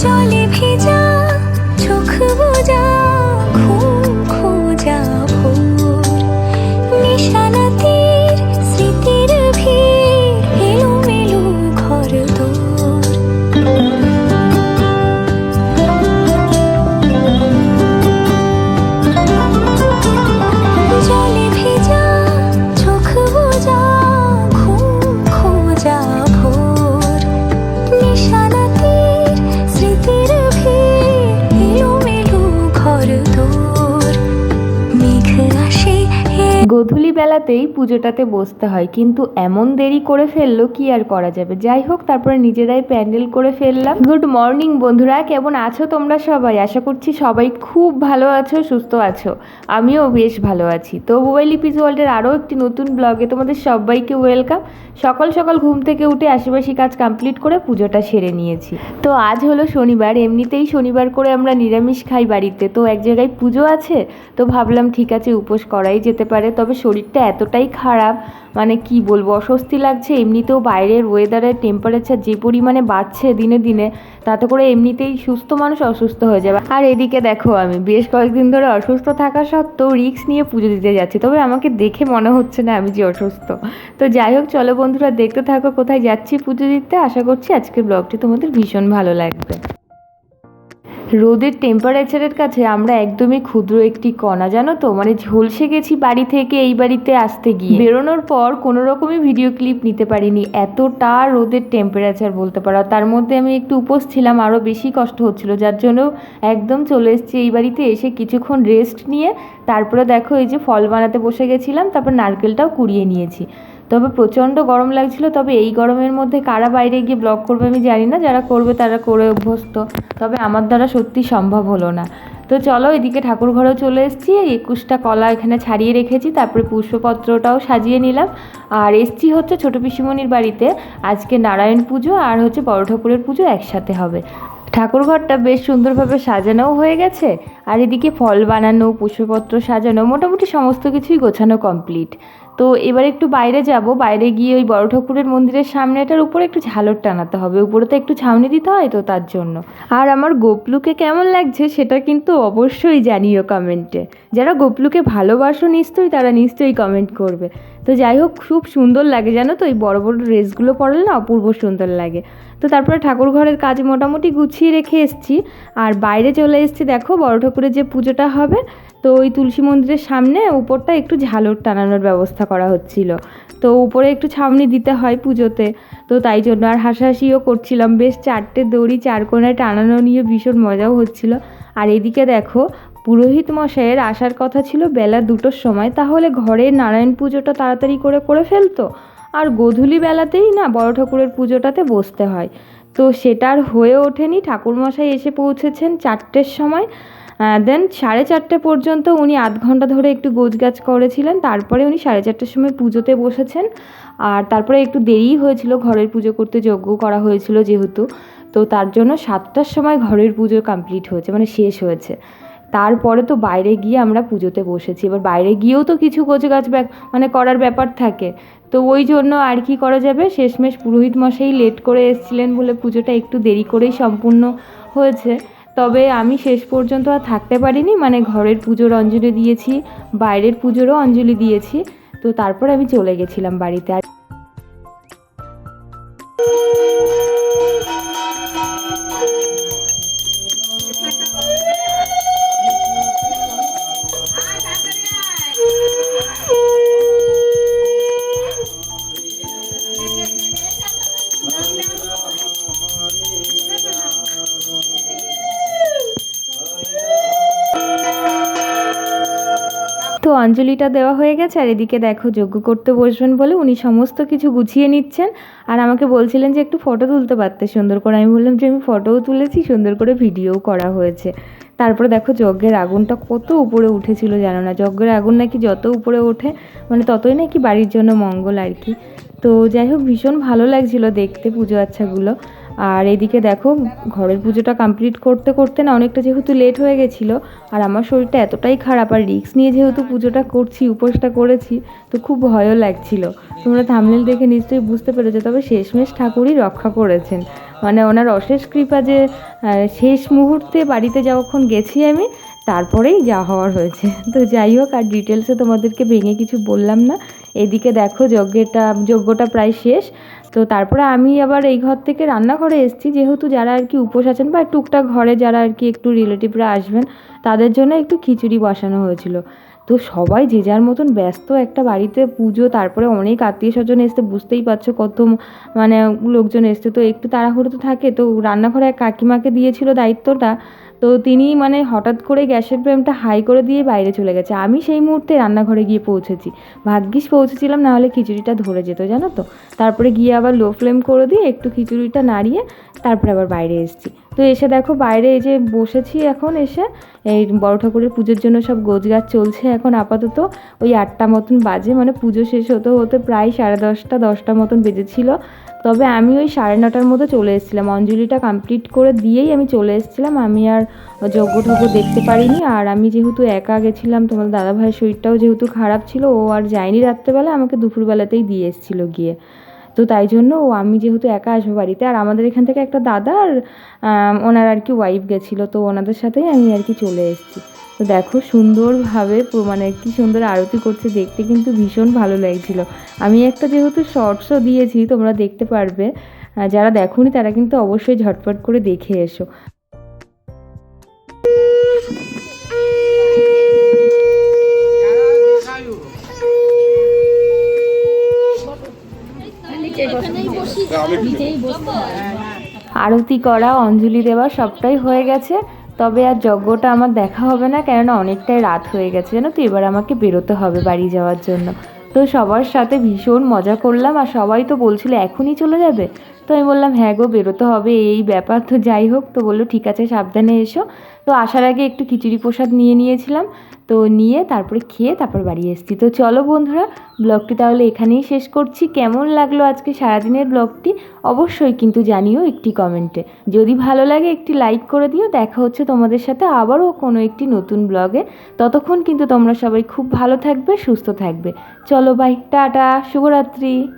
Choli. গোধূলি বেলাতেই পুজোটাতে বসতে হয়, কিন্তু এমন দেরি করে ফেলল কি আর করা যাবে? যাই হোক, তারপরে নিজেরাই প্যান্ডেল করে ফেললাম। গুড মর্নিং বন্ধুরা, কেমন আছো তোমরা সবাই? আশা করছি সবাই খুব ভালো আছো, সুস্থ আছো। আমিও বেশ ভালো আছি। তো মোবাইল ইপিজ ওয়ার্ল্ডের আরও একটি নতুন ব্লগে তোমাদের সবাইকে ওয়েলকাম। সকাল সকাল ঘুম থেকে উঠে আশেপাশি কাজ কমপ্লিট করে পুজোটা সেরে নিয়েছি। তো আজ হলো শনিবার, এমনিতেই শনিবার করে আমরা নিরামিষ খাই বাড়িতে। তো এক জায়গায় পুজো আছে, তো ভাবলাম ঠিক আছে, উপোস করাই যেতে পারে। তবে শরীরটা এতটাই খারাপ মানে কি বলব, অস্বস্তি লাগছে। এমনিতেও বাইরের ওয়েদারের টেম্পারেচার যে পরিমাণে বাড়ছে দিনে দিনে, তাতে করে এমনিতেই সুস্থ মানুষ অসুস্থ হয়ে যাবে। আর এদিকে দেখো, আমি বেশ কয়েকদিন ধরে অসুস্থ থাকা সত্ত্বেও রিক্স নিয়ে পুজো দিতে যাচ্ছি। তবে আমাকে দেখে মনে হচ্ছে না আমি যে অসুস্থ। তো যাই হোক, চলো বন্ধুরা, দেখতে থাকো কোথায় যাচ্ছি পুজো দিতে। আশা করছি আজকের ব্লগটি তোমাদের ভীষণ ভালো লাগবে। রোদের টেম্পারেচারের কাছে আমরা একদমই ক্ষুদ্র একটি কণা, জানো তো? মানে ঝলসে গেছি বাড়ি থেকে এই বাড়িতে আসতে গিয়ে। বেরোনোর পর কোনো রকমই ভিডিও ক্লিপ নিতে পারিনি। এতটা রোদের টেম্পারেচার বলতে পারো। তার মধ্যে আমি একটু উপোস ছিলাম আরও বেশি কষ্ট হচ্ছিল, যার জন্য একদম চলে এসেছি এই বাড়িতে এসে কিছুক্ষণ রেস্ট নিয়ে। তারপরে দেখো এই যে ফল বানাতে বসে গেছিলাম, তারপর নারকেলটাও কুড়িয়ে নিয়েছি। তবে প্রচণ্ড গরম লাগছিল, তবে এই গরমের মধ্যে কারা বাইরে গিয়ে ব্লগ করবে আমি জানি না, যারা করবে তারা করে অভ্যস্ত, তবে আমার দ্বারা সত্যি সম্ভব হলো না। তো চলো এদিকে ঠাকুর ঘরেও চলে এসেছি একুশটা কলা এখানে ছাড়িয়ে রেখেছি, তারপরে পুষ্পপত্রটাও সাজিয়ে নিলাম। আর এসছি হচ্ছে ছোটো পিসিমণির বাড়িতে, আজকে নারায়ণ পুজো আর হচ্ছে বড় ঠাকুরের পুজো একসাথে হবে। ঠাকুর ঘরটা বেশ সুন্দরভাবে সাজানোও হয়ে গেছে, আর এদিকে ফল বানানো, পুষ্পপত্র সাজানো, মোটামুটি সমস্ত কিছুই গোছানো কমপ্লিট তো এবার একটু বাইরে যাব। বাইরে গিয়ে ওই বড় ঠাকুরের মন্দিরের সামনেটার উপরে একটু ঝালর টানাতে হবে। উপরে তো একটু ছাউনি দিতে হয় তো তার জন্য। আর আমার গোপলুকে কেমন লাগছে সেটা কিন্তু অবশ্যই জানিও কমেন্টে যারা গোপলুকে ভালোবাসো নিশ্চয়ই তারা নিশ্চয়ই কমেন্ট করবে। তো যাই হোক, খুব সুন্দর লাগে জানো তো? এই বড় বড় ড্রেসগুলো পরলে না অপূর্ব সুন্দর লাগে। তো তারপরে ঠাকুর ঘরের কাজ মোটামুটি গুছিয়ে রেখে এসেছি। আর বাইরে চলে এসেছি, দেখো, বড় ঠাকুরের যে পুজোটা হবে, তো ওই তুলসী মন্দিরের সামনে উপরটা একটু ঝালর টানানোর ব্যবস্থা করা হচ্ছিল। তো উপরে একটু ছাউনি দিতে হয় পুজোতে, তো তাই জন্য আর হাসাহাসিও করছিলাম। বেশ চারটে দড়ি চার কোনায় টানানো নিয়ে ভীষণ মজাও হচ্ছিল। আর এদিকে দেখো, পুরোহিত মশাইয়ের আসার কথা ছিল বেলা দুটোর সময়, তাহলে ঘরের নারায়ণ পুজোটা তাড়াতাড়ি করে করে ফেলতো? আর গোধূলি বেলাতেই না বড় ঠাকুরের পুজোটাতে বসতে হয়। তো সেটা আর হয়ে ওঠেনি। ঠাকুরমশাই এসে পৌঁছেছেন চারটের সময়। দেন সাড়ে চারটে পর্যন্ত উনি আধ ঘণ্টা ধরে একটু গোছগাছ করেছিলেন। তারপরে উনি সাড়ে চারটের সময় পুজোতে বসেছেন। আর তারপরে একটু দেরিই হয়েছিল। ঘরের পুজো করতে যজ্ঞ করা হয়েছিল যেহেতু। তো তার জন্য সাতটার সময় ঘরের পুজো কমপ্লিট হয়েছে মানে শেষ হয়েছে। তারপরে তো বাইরে গিয়ে আমরা পুজোতে বসেছি। এবার বাইরে গিয়েও তো কিছু ব্যাক- মানে করার ব্যাপার থাকে। তো ওই জন্য আর কি করা যাবে? শেষমেশ পুরোহিত মশাই লেট করে এসেছিলেন বলে পুজোটা একটু দেরি করেই সম্পূর্ণ হয়েছে। তবে আমি শেষ পর্যন্ত আর থাকতে পারিনি মানে ঘরের পুজোর অঞ্জলি দিয়েছি, বাইরের পুজোরও অঞ্জলি দিয়েছি। তো তারপর আমি চলে গেছিলাম বাড়িতে। আর অঞ্জলিটা দেওয়া হয়ে গেছে আর এদিকে দেখো যজ্ঞ করতে বসবেন বলে উনি সমস্ত কিছু গুছিয়ে নিচ্ছেন। আর আমাকে বলছিলেন যে একটু ফটো তুলতে পারতে। সুন্দর করে আমি বললাম যে আমি ফটোও তুলেছি, সুন্দর করে ভিডিওও করা হয়েছে। তারপরে দেখো যজ্ঞের আগুনটা কত উপরে উঠেছিল জানো না? যজ্ঞের আগুন নাকি যত উপরে ওঠে মানে ততই নাকি বাড়ির জন্য মঙ্গল আর কি। তো যাই হোক, ভীষণ ভালো লাগছিল দেখতে পুজো আচ্ছাগুলো। আর এদিকে দেখো, ঘরের পুজোটা কমপ্লিট করতে করতে না অনেকটা যেহেতু লেট হয়ে গেছিল, আর আমার শরীরটা এতটাই খারাপ, আর রিক্স নিয়ে যেহেতু পুজোটা করছি, উপোসটা করেছি, তো খুব ভয়ও লাগছিল। তোমরা থামলেল দেখে নিশ্চয়ই বুঝতে পেরেছ, তবে শেষমেশ ঠাকুরই রক্ষা করেছেন। মানে ওনার অশেষ কৃপা যে শেষ মুহূর্তে বাড়িতে যখন গেছি আমি তারপরেই যা হওয়ার হয়েছে। তো যাই হোক, আর ডিটেলসে তোমাদেরকে ভেঙে কিছু বললাম না। এদিকে দেখো যজ্ঞটা যজ্ঞটা প্রায় শেষ। তো তারপরে আমি আবার এই ঘর থেকে রান্নাঘরে এসেছি। যেহেতু যারা আর কি উপোস আছেন বা টুকটাক ঘরে যারা আর কি একটু রিলেটিভরা আসবেন, তাদের জন্য একটু খিচুড়ি বসানো হয়েছিল। তো সবাই যে যার মতন ব্যস্ত একটা বাড়িতে পুজো, তারপরে অনেক আত্মীয় স্বজন এসছে, বুঝতেই পারছ কত মানে লোকজন এসছে। তো একটু তাড়াহুড়ো তো থাকে। তো রান্নাঘরে এক কাকিমাকে দিয়েছিল দায়িত্বটা। তো তিনি মানে হঠাৎ করে গ্যাসের ফ্লেমটা হাই করে দিয়ে বাইরে চলে গেছে। আমি সেই মুহূর্তে রান্নাঘরে গিয়ে পৌঁছেছি। ভাগ্যিস পৌঁছেছিলাম নাহলে খিচুড়িটা ধরে যেত, জানো তো? তারপরে গিয়ে আবার লো ফ্লেম করে দিয়ে একটু খিচুড়িটা নাড়িয়ে তারপরে আবার বাইরে এসেছি। তো এসে দেখো বাইরে এই যে বসেছি এখন এসে, এই বড় ঠাকুরের পুজোর জন্য সব গোছগাছ চলছে এখন আপাতত। ওই আটটা মতন বাজে মানে পুজো শেষ হতে হতে প্রায় সাড়ে দশটা দশটা মতন বেজেছিল। তবে আমি ওই সাড়ে নটার মধ্যে চলে এসেছিলাম। অঞ্জলিটা কমপ্লিট করে দিয়েই আমি চলে এসেছিলাম। আমি আর যজ্ঞ ঠজ্ঞ দেখতে পারিনি। আর আমি যেহেতু একা গেছিলাম, তোমার দাদাভাইয়ের শরীরটাও যেহেতু খারাপ ছিল, ও আর যায়নি রাত্রেবেলা, আমাকে দুপুরবেলাতেই দিয়ে এসেছিল গিয়ে। তো তাই জন্য ও, আমি যেহেতু একা আসব বাড়িতে, আর আমাদের এখান থেকে একটা দাদা আর ওনার আর কি ওয়াইফ গেছিল, তো ওনাদের সাথেই আমি আর কি চলে এসেছি। তো দেখো সুন্দরভাবে মানে কি সুন্দর আরতি করছে, দেখতে কিন্তু ভীষণ ভালো লাগছিল। আমি একটা যেহেতু শর্টসও দিয়েছি, তোমরা দেখতে পারবে। যারা দেখোনি তারা কিন্তু অবশ্যই ঝটপট করে দেখে এসো। আরতি করা, অঞ্জলি দেওয়া সবটাই হয়ে গেছে। তবে আর যজ্ঞটা আমার দেখা হবে না, কেননা অনেকটাই রাত হয়ে গেছে জানো তো, এবার আমাকে বেরোতে হবে বাড়ি যাওয়ার জন্য। তো সবার সাথে ভীষণ মজা করলাম, আর সবাই তো বলছিল এখনই চলে যাবে। তো আমি বললাম হ্যাঁ গো, বেরোতে হবে, এই ব্যাপার তো যাই হোক। তো বলল, ঠিক আছে, সাবধানে এসো। তো আসার আগে একটু খিচুড়ি প্রসাদ নিয়ে নিয়েছিলাম। তো নিয়ে তারপরে খেয়ে তারপর বাড়ি এসেছি। তো চলো বন্ধুরা, ব্লগটি তাহলে এখানেই শেষ করছি। কেমন লাগল আজকে সারাদিনের ব্লগটি, অবশ্যই কিন্তু জানিও একটি কমেন্টে। যদি ভালো লাগে, একটি লাইক করে দিও। দেখা হচ্ছে তোমাদের সাথে আবারও কোনো একটি নতুন ব্লগে। ততক্ষণ কিন্তু তোমরা সবাই খুব ভালো থাকবে, সুস্থ থাকবে। চলো, বাই, টাটা, শুভরাত্রি।